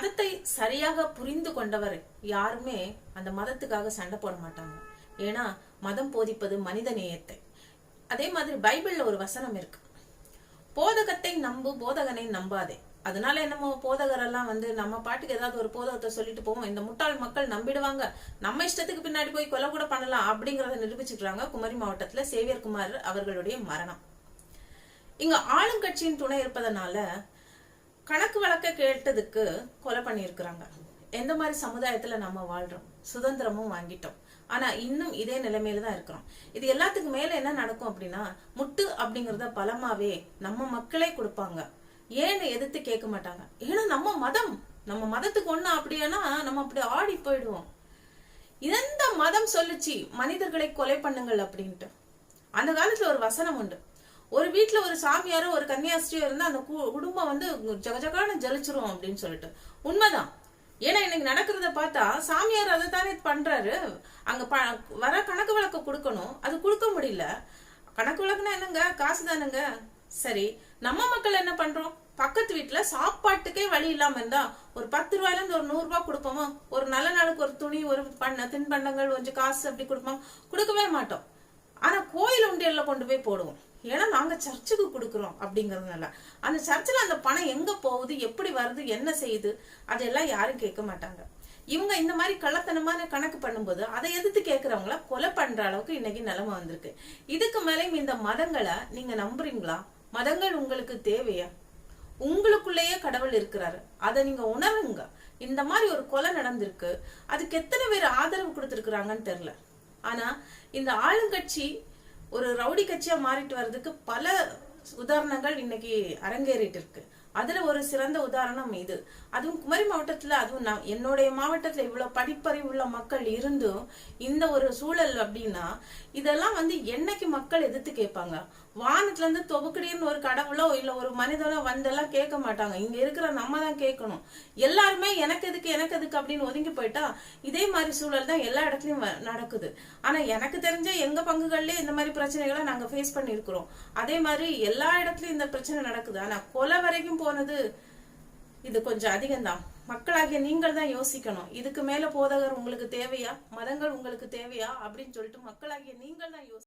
மதத்தை சரியாக புரிந்து கொண்டவர் யாருமே அந்த மதத்துக்காக சண்டை போட மாட்டாங்க. ஏன்னா மதம் போதிப்பது மனித நேயத்தை. அதே மாதிரி பைபிள்ல ஒரு வசனம் இருக்கு. போதகத்தை நம்பு போதகனை நம்பாதே. அதனால என்னமோ போதகர் எல்லாம் வந்து நம்ம பாட்டுக்கு ஏதாவது ஒரு போதகத்தை சொல்லிட்டு போவோம். இந்த முட்டாள் மக்கள் நம்பிடுவாங்க. நம்ம இஷ்டத்துக்கு பின்னாடி போய் கொலை கூட பண்ணலாம் அப்படிங்கறத நிரூபிச்சுக்கிறாங்க குமரி மாவட்டத்துல சேவியர் குமார் அவர்களுடைய மரணம். இங்க ஆளுங்கட்சியின் துணை இருப்பதனால கணக்கு வழக்க கேட்டதுக்கு கொலை பண்ணியிருக்கிறாங்க. எந்த மாதிரி சமுதாயத்துல நம்ம வாழ்றோம்? சுதந்திரமும் வாங்கிட்டோம். ஆனா இன்னும் இதே நிலைமையில தான் இருக்கிறோம். இது எல்லாத்துக்கும் மேல என்ன நடக்கும் அப்படின்னா முட்டு அப்படிங்கறத பலமாவே நம்ம மக்களே கொடுப்பாங்க. ஏன்னு எதிர்த்து கேட்க மாட்டாங்க. ஏன்னா நம்ம மதம். நம்ம மதத்துக்கு ஒண்ணு அப்படியானா நம்ம அப்படி ஆடி போயிடுவோம். எந்த மதம் சொல்லுச்சு மனிதர்களை கொலை பண்ணுங்கள் அப்படின்ட்டு. அந்த காலத்துல ஒரு வசனம் உண்டு. ஒரு வீட்டில் ஒரு சாமியாரோ ஒரு கன்னியாஸ்திரியோ இருந்தா அந்த கு- குடும்பம் வந்து ஜகஜகான ஜலிச்சிரும் அப்படின்னு சொல்லிட்டு. உண்மைதான். ஏன்னா இன்னைக்கு நடக்கிறத பார்த்தா சாமியார் அதை தானே பண்றாரு. அங்க ப- வர கணக்கு வழக்க கொடுக்கணும். அது கொடுக்க முடியல. கணக்கு வழக்குனா என்னங்க? காசு தானுங்க. சரி நம்ம மக்கள் என்ன பண்றோம்? பக்கத்து வீட்டுல சாப்பாட்டுக்கே வழி இல்லாம இருந்தா ஒரு பத்து ரூபாயில இருந்து ஒரு நூறு ரூபாய் கொடுப்போமா? ஒரு நல்ல நாளுக்கு ஒரு துணி ஒரு பண்ண தின்பண்டங்கள் கொஞ்சம் காசு அப்படி கொடுப்போம்? கொடுக்கவே மாட்டோம். ஆனால் கோயில் உண்டியலில் கொண்டு போய் போடுவோம். ஏன்னா நாங்கள் சர்ச்சுக்கு கொடுக்குறோம் அப்படிங்கிறதுனால. அந்த சர்ச்சில் அந்த பணம் எங்கே போகுது எப்படி வருது என்ன செய்யுது அதெல்லாம் யாரும் கேட்க மாட்டாங்க. இவங்க இந்த மாதிரி கள்ளத்தனமான கணக்கு பண்ணும்போது அதை எதிர்த்து கேட்கறவங்கள கொலை பண்ற அளவுக்கு இன்னைக்கு நிலைமை வந்திருக்கு. இதுக்கு மேலேயும் இந்த மதங்களை நீங்க நம்புறீங்களா? மதங்கள் உங்களுக்கு தேவையா? உங்களுக்குள்ளேயே கடவுள் இருக்கிறாரு. அதை நீங்க உணருங்க. இந்த மாதிரி ஒரு கொலை நடந்திருக்கு. அதுக்கு எத்தனை பேர் ஆதரவு கொடுத்துருக்குறாங்கன்னு தெரியல. ஆனா இந்த ஆளுங்கட்சி ஒரு ரவுடி கட்சியா மாறிட்டு வர்றதுக்கு பல உதாரணங்கள் இன்னைக்கு அரங்கேறிட்டு இருக்கு. அதுல ஒரு சிறந்த உதாரணம் இது. அதுவும் குமரி மாவட்டத்துல அதுவும் நான் என்னுடைய மாவட்டத்துல இவ்வளவு படிப்பறிவு உள்ள மக்கள் இருந்தும் இந்த ஒரு சூழல் அப்படின்னா இதெல்லாம் வந்து என்னைக்கு மக்கள் எதிர்த்து கேட்பாங்க? வானத்துல இருந்து தொகுக்கடின்னு ஒரு கடவுளோ இல்ல ஒரு மனிதனோ வந்தெல்லாம் கேட்க மாட்டாங்க. இங்க இருக்கிற நம்ம தான் கேட்கணும். எல்லாருமே எனக்கு எதுக்கு எனக்கு எதுக்கு அப்படின்னு ஒதுங்கி போயிட்டா இதே மாதிரி சூழல் தான் எல்லா இடத்துலயும் வ- நடக்குது. ஆனா எனக்கு தெரிஞ்ச எங்க பங்குகள்லயே இந்த மாதிரி பிரச்சனைகளை நாங்க ஃபேஸ் பண்ணிருக்கிறோம் அதே மாதிரி எல்லா இடத்துலயும் இந்த பிரச்சனை நடக்குது. ஆனா கொலை வரைக்கும் போனது இது கொஞ்சம் அதிகம்தான். மக்களாகிய நீங்கள் தான் யோசிக்கணும். இதுக்கு மேல போதகர் உங்களுக்கு தேவையா? மதங்கள் உங்களுக்கு தேவையா? அப்படின்னு சொல்லிட்டு மக்களாகிய நீங்கள் தான் யோசி